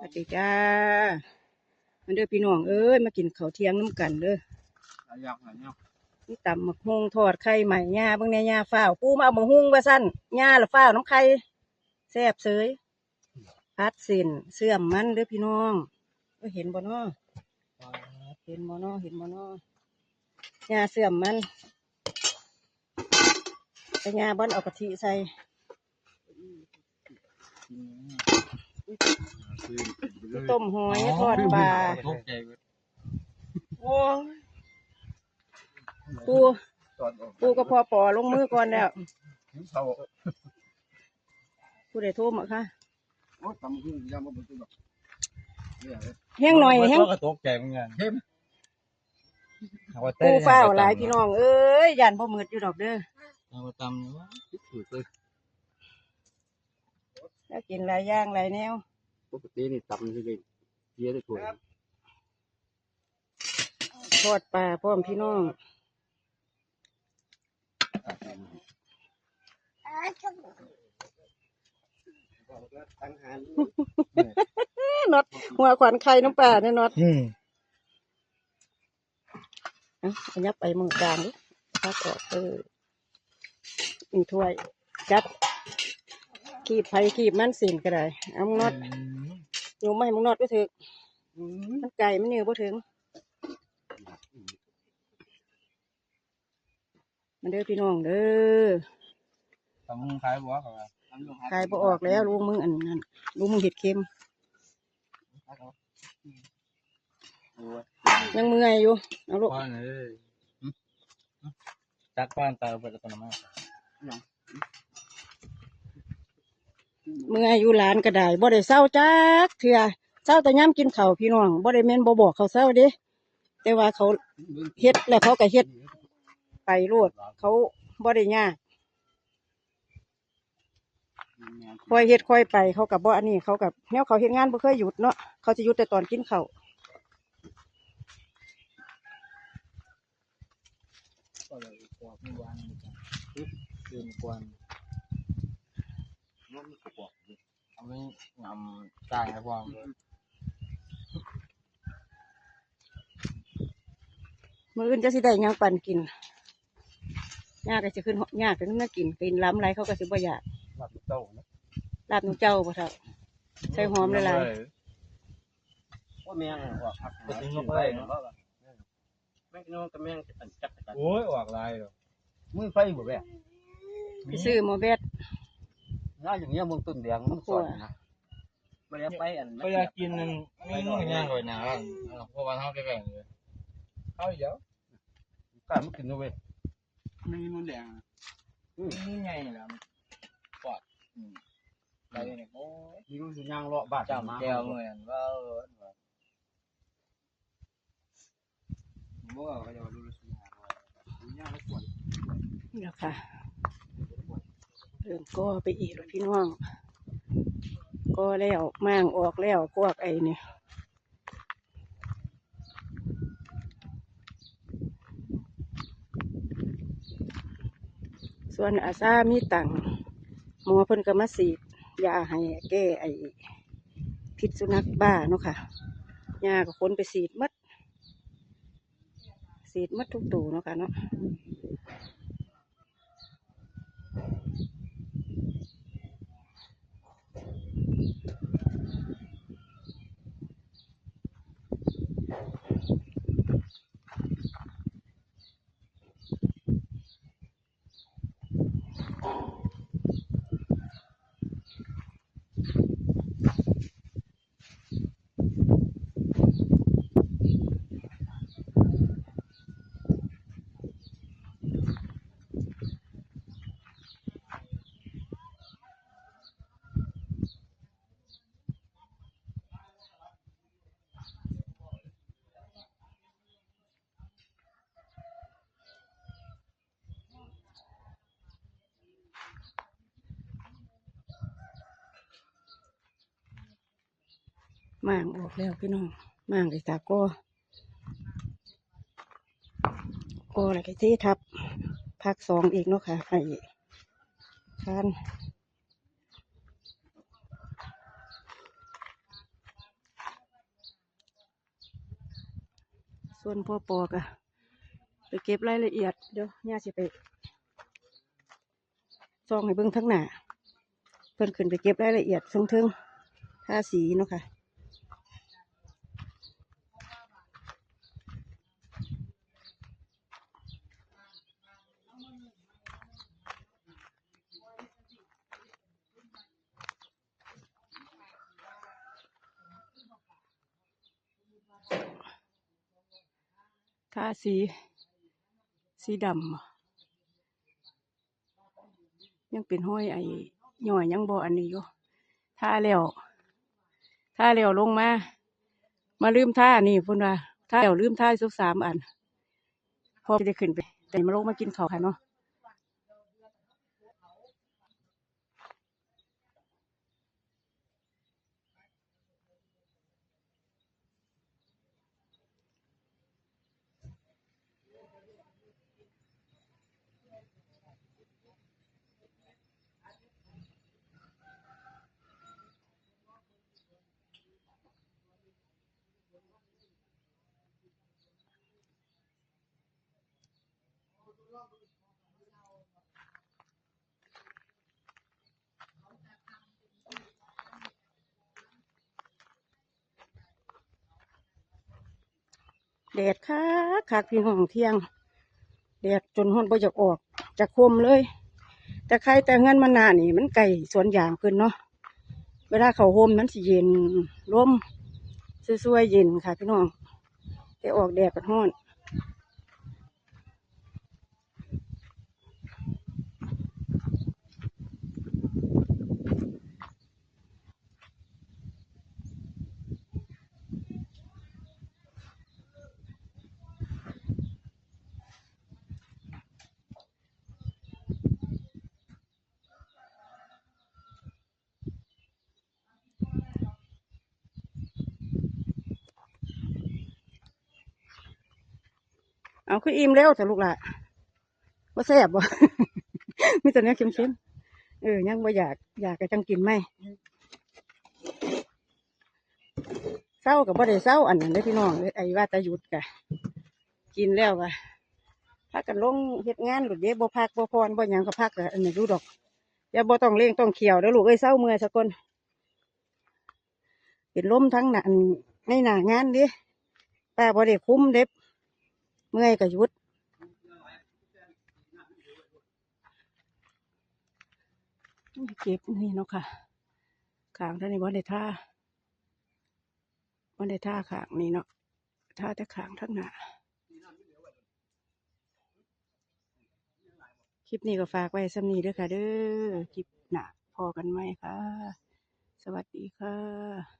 สวัสดีจ้ามันเด้อพี่น้องเอ้ยมากินข้าวเที่ยงน้ำกันเด้อหลายอย่างหลายอย่างนี่ตำหมักฮุงทอดไข่ใหม่ย่าเบิ่งแน่ย่าฟ้าวปูมาเอาหมักฮุงว่าสั้นย่าละฟ้าวน้ำไข่แซ่บเสยพัดสินเสื่อมมันเด้อพี่น้องก็เห็นบ่เนาะเห็นบ่เนาะเห็นบ่เนาะย่าเสื่อมมันแต่ย่าบ่นเอากะทิใส่ ต้มหอยทอดปลาตกใจเว้ยโอ้ยปูตอนออกปูก็พอปอลงมือก่อนแล้วหิวเศร้าผู้ใดโทรมาค่ะโอ้ยตำขึ้นยังบ่เป็นตัวแบบเนี่ยเลยแห้งหน่อยแห้งก็ตกใจเหมือนกันเข้มปูฟ้าวหลายพี่น้องเอ้ยยันพ่มืดอยู่ดอกเด้อเอามาตำเนี่ยว่าถูกเลย แล้วกินหลายอย่างหลายแนวปกตินี่ตำที่เลยเยอะได้ถั่วทอดปลาพร้อมพี่น้องน็อตหัวขวัญไข่น้ำปลาเนี่ยน็อตอืมเอะอันยับไปมือกลางดิพักออกเออมีถ้วยจัด ขีบไผ่ขีบมันสินก็ได้เอามึงน็อตอยู่ไม่ให้มึงน็อตก็ถึกมันไก่มันเหนียวบ่ถึงมันเด้อพี่น้องเด้อตำมึงขายบัวเขาว่าขายบ่ออกแล้วลุงมึงอันนั้นลุงมึงเห็ดเค็มยังเมื่อยอยู่เอาลูกป้อนเลยจักป้อนตาไปแล้วตอนนั้น เมื่ออยู่หลานก็ได้บ่ได้เศร้าจักเถื่อเศร้าแต่ย่ำกินเข้าวพี่น้องบ่ได้แม่นบ่บอกเขาเศร้าเด้แต่ว่าเขาเฮ็ดแล้วเขาก็เฮ็ดไปโลดเขาบ่ได้ยากค่อยเฮ็ดค่อยไปเขากับบ่อันนี้เขากับแนวเขาเฮ็ดงานบ่เคยหยุดเนาะเขาจะหยุดแต่ตอนกินข้าวก็เลยกวาดไม่วางดื่ มกวนเอาไม่งำจ่ายให้พวกมื้ออื่นจะสิได้หยังปันกินยากก็สิขึ้นยากก็ขึ้นมากินกินล้ำไรเขาก็สิบ่อยากหลับเต้านะลาบหนูเจ้าบ่เท่าใส่หอมหลายว่าแมงออกผักไปถึงก็ไปแมงน้องกับแมงจะเป็นจักรจันโอ้ยออกลายเลยมือไฟบ่แม่ไปซื้อหมอเบ็ด น่าอย่างเงี้ยมึงต้นแดงมึงสอนนะไม่ได้ไปอันก็อยากกินนึงไม่ต้องย่างก่อนนะเพราะว่าเขาแก่ๆเลยเขาเยอะกล้ามึงกินด้วยไม่นุ่นแดงนี่ไงแล้วปอดไปเนี่ยโอ้ยนี่มันสิย่างเลาะบ้านจำแก้วเหมือนว่าเออบ่เขาจะรู้สึกย่างแล้วปวดนี่แหละค่ะ เริ่มก็ไปอีกแล้วพี่น้อง ก็แล้วม่างออกแล้วพวกไอ้เนี่ยส่วนอาซามีตังหมอเพิ่นก็มาสีดยาให้แก้ไอ้พิษสุนัขบ้าเนาะค่ะยาก็คนไปสีดมัดสีดมัดทุกตัวเนาะค่ะเนาะ ม่างออกแล้วพี่น้องม่างไอ้ตาก็ก็อะไรกัที่ทับพักสองอีกเนาะค่ะไอ้คานส่วนพ่อปอกอะไปเก็บรายละเอียดเดี๋ยวย่าสิไปซองให้เบิ้งทั้งหน้าเพิ่นขึ้นไปเก็บรายละเอียดทึ่งทึ่งท่าสีเนาะค่ะ ทาสี สีดำยังเป็นห้อยไอ้ย่อยยังบ่อันนี้อยู่ทาแล้วท่าแล้วลงมา มาลืมท่านี่พุ่นว่าท่าแล้วลืมท่าสุกสามอันพอจะขึ้นไป แต่มาลงมากินข้าวค่ะเนาะ แดดคักคักพี่น้องเที่ยงแดดจนห้อนบ่อยากออกจะคมเลย แต่ใครแต่เงินมันหนานี่ มันไก่สวนยางเพิ่นเนาะเวลาเขาโฮมนั้นสิเย็นร่มสวยๆเย็นค่ะพี่น้องแต่ออกแดดกันห้อน เอาคืออิ่มแล้วแต่ลูกละว่าแซ่บบ่มีแต่เนื้อเค็มๆเออยังบ่อยากอยากก็จังกินไหมเศร้ากับบ่ได้เศร้าอันนั้นเลยพี่น้องเลยไอ้ว่าแตะหยุดกะกินแล้วกะพักกันลงเฮ็ดงานหลุดเด้บ่พักบ่พรบ่ยังก็พักกะอันนี้รู้ดอกอย่าบ่ต้องเร่งต้องเขียวเด้อลูกเอ้ยเศร้าเมื่อสักคนเป็นลมทั้งหนันในหนางานดิป้าบ่ได้คุ้มเด็บ เมื่อยก็หยุด เก็บนี่เนาะค่ะขางท่านนี่วันเดท่าวันเดท่าขางนี่เนาะท่าแต่ขางทั้งหน้าคลิปนี้ก็ฝากไว้สำนีด้อค่ะ เด้อคลิปหนาพอกันไหมคะสวัสดีค่ะ